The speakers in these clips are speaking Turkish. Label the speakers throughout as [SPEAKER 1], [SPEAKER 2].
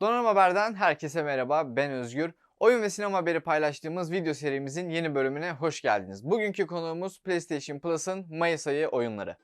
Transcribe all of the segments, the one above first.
[SPEAKER 1] Donanım Haber'den herkese merhaba, ben Özgür. Oyun ve sinema haberi paylaştığımız video serimizin yeni bölümüne hoş geldiniz. Bugünkü konuğumuz PlayStation Plus'ın Mayıs ayı oyunları.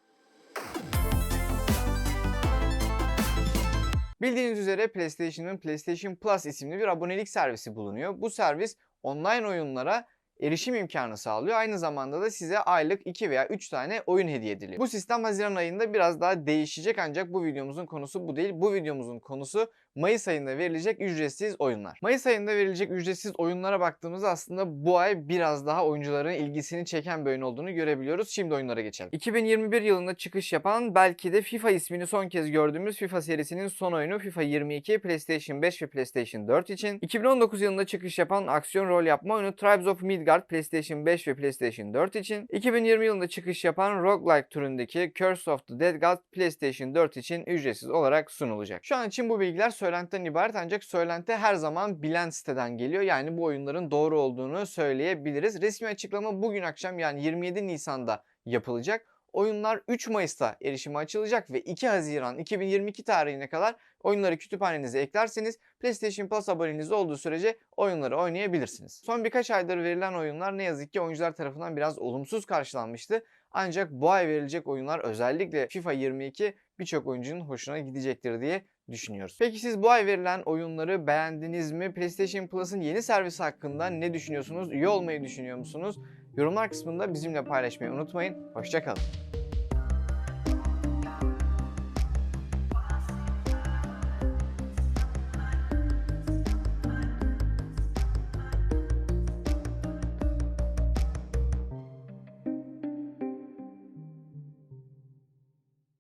[SPEAKER 1] Bildiğiniz üzere PlayStation'ın PlayStation Plus isimli bir abonelik servisi bulunuyor. Bu servis online oyunlara erişim imkanı sağlıyor. Aynı zamanda da size aylık 2 veya 3 tane oyun hediye ediliyor. Bu sistem Haziran ayında biraz daha değişecek ancak bu videomuzun konusu bu değil. Bu videomuzun konusu Mayıs ayında verilecek ücretsiz oyunlar. Mayıs ayında verilecek ücretsiz oyunlara baktığımızda aslında bu ay biraz daha oyuncuların ilgisini çeken bir oyun olduğunu görebiliyoruz. Şimdi oyunlara geçelim. 2021 yılında çıkış yapan belki de FIFA ismini son kez gördüğümüz FIFA serisinin son oyunu FIFA 22 PlayStation 5 ve PlayStation 4 için. 2019 yılında çıkış yapan aksiyon rol yapma oyunu Tribes of Midgard PlayStation 5 ve PlayStation 4 için. 2020 yılında çıkış yapan roguelike türündeki Curse of the Dead God PlayStation 4 için ücretsiz olarak sunulacak. Şu an için bu bilgiler söylentiden ibaret ancak söylenti her zaman bilen siteden geliyor. Yani bu oyunların doğru olduğunu söyleyebiliriz. Resmi açıklama bugün akşam yani 27 Nisan'da yapılacak. Oyunlar 3 Mayıs'ta erişime açılacak ve 2 Haziran 2022 tarihine kadar oyunları kütüphanenize eklerseniz PlayStation Plus aboneniz olduğu sürece oyunları oynayabilirsiniz. Son birkaç aydır verilen oyunlar ne yazık ki oyuncular tarafından biraz olumsuz karşılanmıştı. Ancak bu ay verilecek oyunlar özellikle FIFA 22 birçok oyuncunun hoşuna gidecektir diye düşünüyoruz. Peki siz bu ay verilen oyunları beğendiniz mi? PlayStation Plus'ın yeni servisi hakkında ne düşünüyorsunuz? Üye olmayı düşünüyor musunuz? Yorumlar kısmında bizimle paylaşmayı unutmayın. Hoşçakalın.